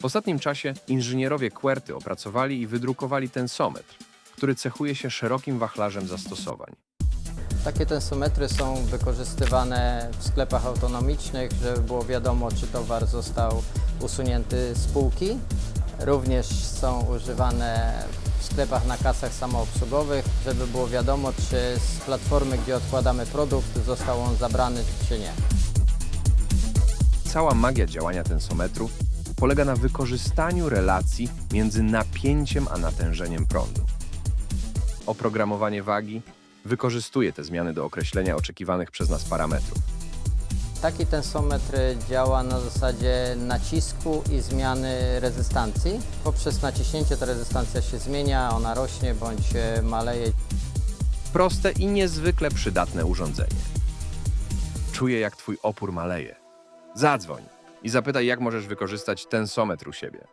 W ostatnim czasie inżynierowie QWERTY opracowali i wydrukowali tensometr, który cechuje się szerokim wachlarzem zastosowań. Takie tensometry są wykorzystywane w sklepach autonomicznych, żeby było wiadomo, czy towar został usunięty z półki. Również są używane w sklepach na kasach samoobsługowych, żeby było wiadomo, czy z platformy, gdzie odkładamy produkt, został on zabrany, czy nie. Cała magia działania tensometru polega na wykorzystaniu relacji między napięciem a natężeniem prądu. Oprogramowanie wagi wykorzystuje te zmiany do określenia oczekiwanych przez nas parametrów. Taki tensometr działa na zasadzie nacisku i zmiany rezystancji. Poprzez naciśnięcie ta rezystancja się zmienia, ona rośnie bądź e, maleje. Proste i niezwykle przydatne urządzenie. Czuję, jak Twój opór maleje. Zadzwoń i zapytaj, jak możesz wykorzystać tensometr u siebie.